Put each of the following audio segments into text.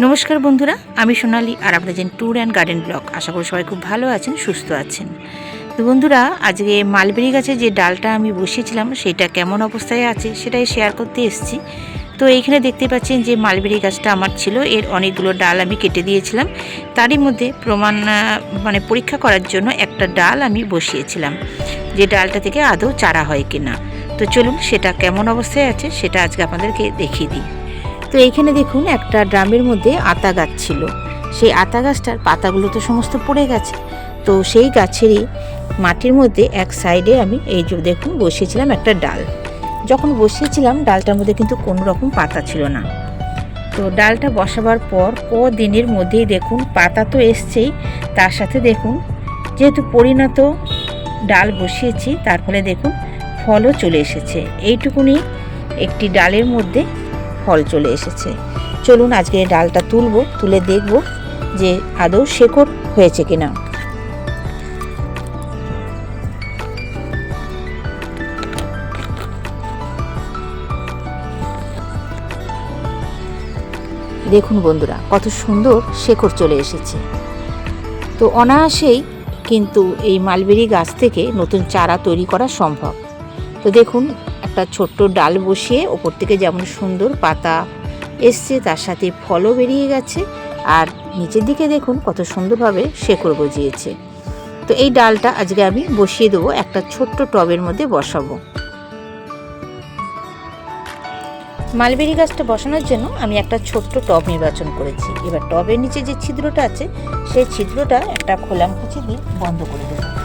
নমস্কার বন্ধুরা, আমি সোনালি আর আপনাদের ট্যুর অ্যান্ড গার্ডেন ব্লগ আশা করি সবাই খুব ভালো আছেন, সুস্থ আছেন। তো বন্ধুরা, আজকে মালবেরি গাছে যে ডালটা আমি বসিয়েছিলাম, সেটা কেমন অবস্থায় আছে সেটাই শেয়ার করতে এসেছি। তো এইখানে দেখতে পাচ্ছেন যে মালবেরি গাছটা আমার ছিল, এর অনেকগুলো ডাল আমি কেটে দিয়েছিলাম। তারই মধ্যে প্রমাণ মানে পরীক্ষা করার জন্য একটা ডাল আমি বসিয়েছিলাম, যে ডালটা থেকে আদৌ চারা হয় কিনা। তো চলুন সেটা কেমন অবস্থায় আছে, সেটা আজকে আপনাদেরকে দেখিয়ে দিই। তো এইখানে দেখুন একটা ড্রামের মধ্যে আতা গাছ ছিল। সেই আতা গাছটার পাতাগুলো তো সমস্ত পড়ে গেছে। তো সেই গাছেরই মাটির মধ্যে এক সাইডে আমি এই যে দেখুন বসিয়েছিলাম একটা ডাল। যখন বসিয়েছিলাম, ডালটার মধ্যে কিন্তু কোনো রকম পাতা ছিল না। তো ডালটা বসাবার পর কদিনের মধ্যেই দেখুন পাতা তো এসছেই। তার সাথে দেখুন যেহেতু পরিণত ডাল বসিয়েছি, তার ফলে দেখুন ফলও চলে এসেছে। এইটুকুনি একটি ডালের মধ্যে ফল চলে এসেছে। চলুন আজকে ডালটা তুলবো, তুলে দেখব যে আদৌ শেকড় হয়েছে কিনা। দেখুন বন্ধুরা, কত সুন্দর শেকড় চলে এসেছে। তো অনায়াসেই কিন্তু এই মালবেরি গাছ থেকে নতুন চারা তৈরি করা সম্ভব। তো দেখুন একটা ছোট্ট ডাল বসিয়ে ওপর থেকে যেমন সুন্দর পাতা এসছে, তার সাথে ফলও বেরিয়ে গেছে। আর নিচের দিকে দেখুন কত সুন্দরভাবে শেকড় গজিয়েছে। তো এই ডালটা আজকে আমি বসিয়ে দেবো, একটা ছোট্ট টবের মধ্যে বসাবো। মালবেরি গাছটা বসানোর জন্য আমি একটা ছোট্ট টব নির্বাচন করেছি। এবার টবের নিচে যে ছিদ্রটা আছে, সেই ছিদ্রটা একটা খোলাম খোলামকুচি দিয়ে বন্ধ করে দেবো।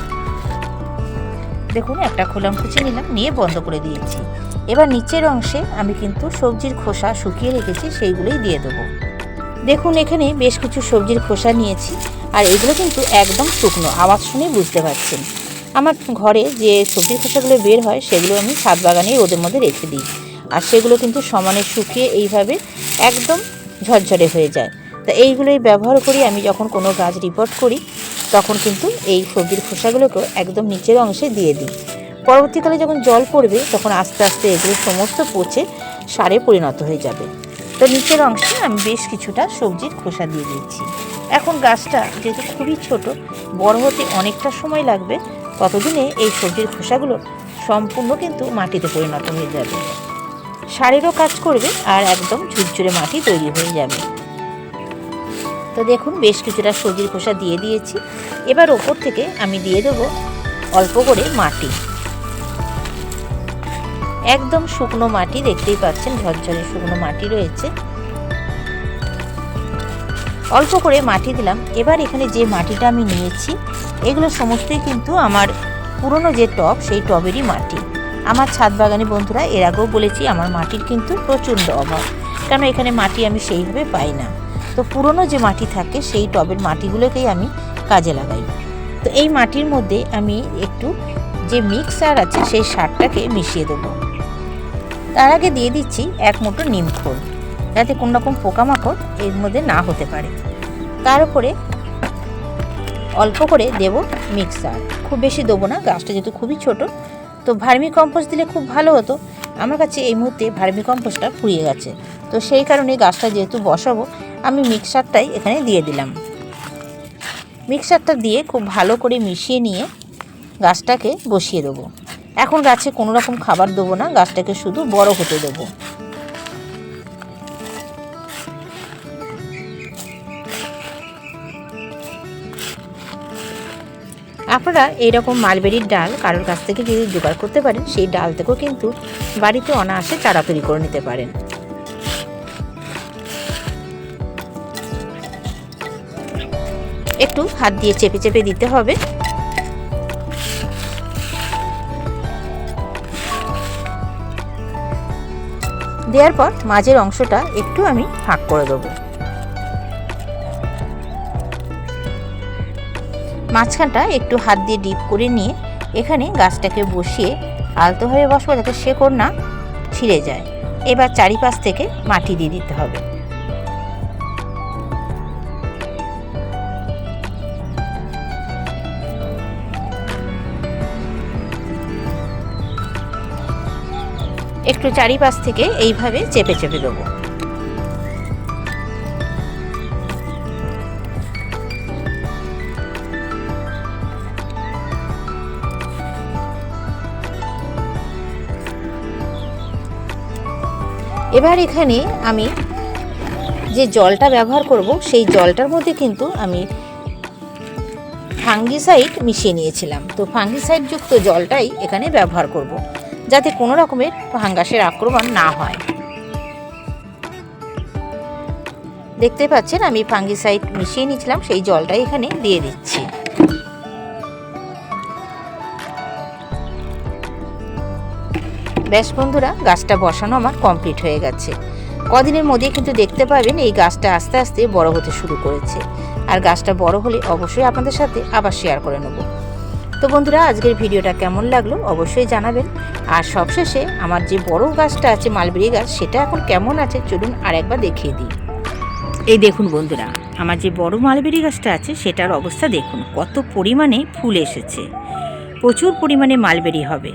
দেখুন, একটা খোলাম খোলামকুচি নিলাম, নিয়ে বন্ধ করে দিয়েছি। এবার নিচের অংশে আমি কিন্তু সবজির খোসা শুকিয়ে রেখেছি, সেইগুলোই দিয়ে দেবো। দেখুন, এখানে বেশ কিছু সবজির খোসা নিয়েছি, আর এগুলো কিন্তু একদম শুকনো, আওয়াজ শুনে বুঝতে পারছেন। আমার ঘরে যে সবজির খোসাগুলো বের হয়, সেগুলো আমি ছাদ বাগানে ওদের মধ্যে রেখে দিই। আর সেগুলো কিন্তু সমানে শুকিয়ে এইভাবে একদম ঝরঝরে হয়ে যায়। তা এইগুলোই ব্যবহার করি, আমি যখন কোনো গাছ রিপোর্ট করি তখন কিন্তু এই সবজির খোসাগুলোকেও একদম নিচের অংশে দিয়ে দিই। পরবর্তীকালে যখন জল পড়বে, তখন আস্তে আস্তে এগুলো সমস্ত পচে সারে পরিণত হয়ে যাবে। তো নিচের অংশে আমি বেশ কিছুটা সবজির খোসা দিয়ে দিচ্ছি। এখন গাছটা যেহেতু খুবই ছোট, বড় হতে অনেকটা সময় লাগবে, ততদিনে এই সবজির খোসাগুলো সম্পূর্ণ কিন্তু মাটিতে পরিণত হয়ে যাবে। সারেরও কাজ করবে আর একদম ঝুরঝুরে মাটি তৈরি হয়ে যাবে। তো দেখুন, বেশ কিছুটা সবজির খোসা দিয়ে দিয়েছি। এবার ওপর থেকে আমি দিয়ে দেবো অল্প করে মাটি। একদম শুকনো মাটি, দেখতেই পাচ্ছেন ঝরঝরে শুকনো মাটি রয়েছে। অল্প করে মাটি দিলাম। এবার এখানে যে মাটিটা আমি নিয়েছি, এগুলো সমস্তই কিন্তু আমার পুরনো যে টব, সেই টবেরই মাটি। আমার ছাদ বাগানে বন্ধুরা, এর আগেও বলেছি, আমার মাটির কিন্তু প্রচণ্ড অভাব। কেন এখানে মাটি আমি সেইভাবে পাই না। তো পুরনো যে মাটি থাকে, সেই টবের মাটিগুলোকেই আমি কাজে লাগাই। তো এই মাটির মধ্যে আমি একটু যে মিক্সার আছে, সেই সারটাকে মিশিয়ে দেবো। তার আগে দিয়ে দিচ্ছি এক মুঠো নিম খোল, যাতে কোনো রকম পোকামাকড় এর মধ্যে না হতে পারে। তার উপরে অল্প করে দেব মিক্সার। খুব বেশি দেবো না, গাছটা যেহেতু খুবই ছোট, তো ভার্মি কম্পোস্ট দিলে খুব ভালো হতো। আমার কাছে এই মুহূর্তে ভার্মি কম্পোস্টটা ফুরিয়ে গেছে। তো সেই কারণে গাছটা যেহেতু বসাবো আমি মিক্সারটাই এখানে দিয়ে দিলাম। মিক্সারটা দিয়ে খুব ভালো করে মিশিয়ে নিয়ে গাছটাকে বসিয়ে দেবো। এখন গাছে কোনো রকম খাবার দেবো না, গাছটাকে শুধু বড় হতে দেবো। আপনারা এইরকম মালবেরির ডাল কারোর কাছ থেকে যদি জোগাড় করতে পারেন, সেই ডাল থেকেও কিন্তু বাড়িতে অনায়াসে চারা তৈরি করে নিতে পারেন। একটু হাত দিয়ে চেপে চেপে দিতে হবে। দেওয়ার পর মাঝের অংশটা একটু আমি ফাঁক করে দেবো। মাঝখানটা একটু হাত দিয়ে ডিপ করে নিয়ে এখানে গাছটাকে বসিয়ে আলতোভাবে বসবো যাতে শেকড় না ছিঁড়ে যায়। এবার চারিপাশ থেকে মাটি দিয়ে দিতে হবে। একটু চারিপাশ থেকে এইভাবে চেপে চেপে দেবো। এবার এখানে আমি যে জলটা ব্যবহার করব, সেই জলটার মধ্যে কিন্তু আমি ফাঙ্গিসাইড মিশিয়ে নিয়েছিলাম। তো ফাঙ্গিসাইডযুক্ত জলটাই এখানে ব্যবহার করব। যাতে কোনো রকমের ফাঙ্গাসের আক্রমণ না হয়। দেখতে পাচ্ছেন, আমি ফাঙ্গিসাইড মিশিয়ে নিয়েছিলাম, সেই জলটাই এখানে দিয়ে দিচ্ছি। ব্যাস বন্ধুরা, গাছটা বসানো আমার কমপ্লিট হয়ে গেছে। কদিনের মধ্যে কিন্তু দেখতে পাবেন, এই গাছটা আস্তে আস্তে বড় হতে শুরু করেছে। আর গাছটা বড় হলে অবশ্যই আপনাদের সাথে আবার শেয়ার করে নেব। তো বন্ধুরা, আজকের ভিডিওটা কেমন লাগল অবশ্যই জানাবেন। আর সবশেষে আমার যে বড় গাছটা আছে, মালবেরি গাছ, সেটা এখন কেমন আছে চলুন আর একবার দেখিয়ে দিই। এই দেখুন বন্ধুরা, আমার যে বড় মালবেরি গাছটা আছে, সেটার অবস্থা দেখুন, কত পরিমাণে ফুল এসেছে। প্রচুর পরিমাণে মালবেরি হবে।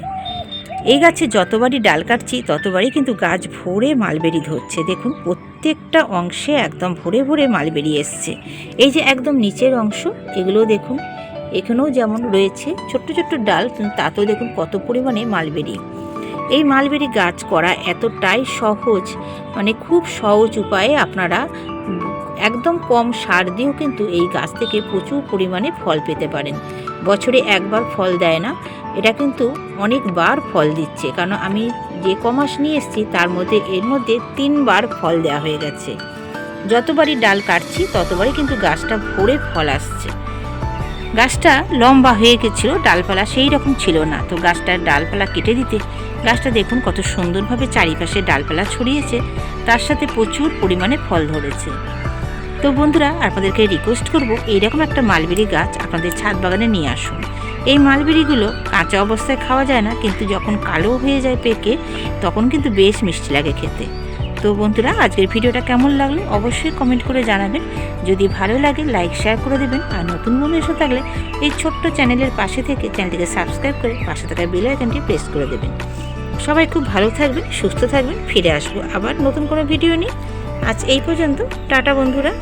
এই গাছে যতবারই ডাল কাটছি, ততবারই কিন্তু গাছ ভরে মালবেরি ধরছে। দেখুন, প্রত্যেকটা অংশে একদম ভরে ভরে মালবেরি এসছে। এই যে একদম নিচের অংশ, এগুলো দেখুন এখানেও যেমন রয়েছে ছোট্ট ছোট্ট ডাল, কিন্তু তাতেও দেখুন কত পরিমাণে মালবেরি। এই মালবেরি গাছ করা এতটাই সহজ মানে খুব সহজ উপায়ে আপনারা একদম কম সার দিয়েও কিন্তু এই গাছ থেকে প্রচুর পরিমাণে ফল পেতে পারেন। বছরে একবার ফল দেয় না, এটা কিন্তু অনেকবার ফল দিচ্ছে। কারণ আমি যে কমাস নিয়ে এসেছি, তার মধ্যে, এর মধ্যে তিনবার ফল দেওয়া হয়ে গেছে। যতবারই ডাল কাটছি, ততবারই কিন্তু গাছটা ভরে ফল আসছে। গাছটা লম্বা হয়ে গেছিল, ডালপালা সেই রকম ছিল না। তো গাছটার ডালপালা কেটে দিতে গাছটা দেখুন কত সুন্দরভাবে চারিপাশে ডালপালা ছড়িয়েছে, তার সাথে প্রচুর পরিমাণে ফল ধরেছে। তো বন্ধুরা, আপনাদেরকে রিকোয়েস্ট করব এইরকম একটা মালবেরি গাছ আপনাদের ছাদ বাগানে নিয়ে আসুন। এই মালবেরিগুলো কাঁচা অবস্থায় খাওয়া যায় না, কিন্তু যখন কালো হয়ে যায় পেকে, তখন কিন্তু বেশ মিষ্টি লাগে খেতে। তো বন্ধুরা, আজকের ভিডিওটা কেমন লাগল অবশ্যই কমেন্ট করে জানাবেন। যদি ভালো লাগে লাইক শেয়ার করে দেবেন। আর নতুন বন্ধু এসে থাকলে এই ছোট্ট চ্যানেলের পাশে থেকে চ্যানেলটিকে সাবস্ক্রাইব করে পাশে থাকা বেল আইকনটি প্রেস করে দেবেন। সবাই খুব ভালো থাকবেন, সুস্থ থাকবেন। ফিরে আসব আবার নতুন কোনো ভিডিও নিয়ে। আজ এই পর্যন্ত, টাটা বন্ধুরা।